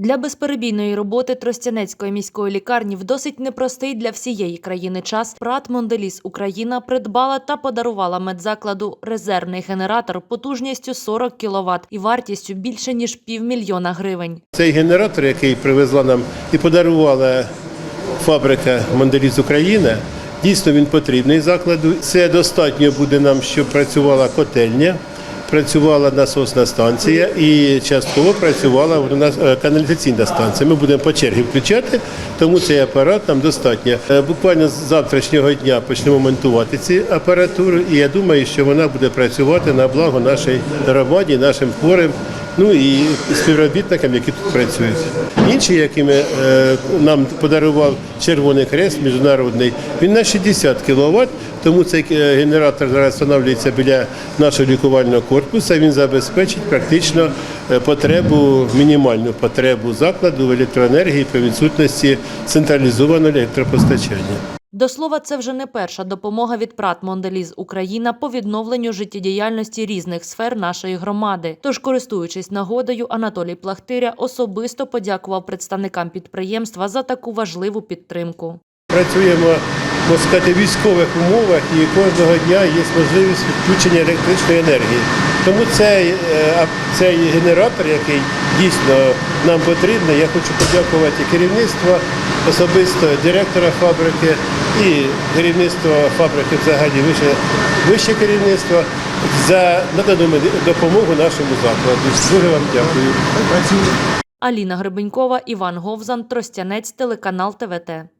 Для безперебійної роботи Тростянецької міської лікарні в досить непростий для всієї країни час ПРАТ Монделіс Україна придбала та подарувала медзакладу резервний генератор потужністю 40 кВт і вартістю більше ніж півмільйона гривень. Цей генератор, який привезла нам і подарувала фабрика Монделіз Україна, дійсно він потрібний закладу. Це достатньо буде нам, щоб працювала котельня, працювала насосна станція і частково працювала у нас е, каналізаційна станція. Ми будемо по черги включати, тому цей апарат нам достатньо. Е, Буквально з завтрашнього дня почнемо монтувати ці апаратури, і я думаю, що вона буде працювати на благо нашій громаді, нашим хворим. Ну і співробітникам, які тут працюють. Інші, який е, нам подарував Червоний Хрест міжнародний, він на 60 кВт, тому цей е, генератор зараз встановлюється біля нашого лікувального корпусу. Він забезпечить практично е, потребу, мінімальну потребу закладу в електроенергії при відсутності централізованого електропостачання. До слова, це вже не перша допомога від ПРАТ Монделіз Україна по відновленню життєдіяльності різних сфер нашої громади. Тож, користуючись нагодою, Анатолій Плахтиря особисто подякував представникам підприємства за таку важливу підтримку. Працюємо можна сказати, в військових умовах і кожного дня є можливість відключення електричної енергії. Тому цей, е, цей генератор, який дійсно нам потрібний, я хочу подякувати керівництву, особисто директора фабрики і керівництво фабрики взагалі вище, вище керівництво за надану допомогу нашому закладу. Дуже вам дякую. Аліна Гребенькова, Іван Говзан, Тростянець, телеканал ТВТ.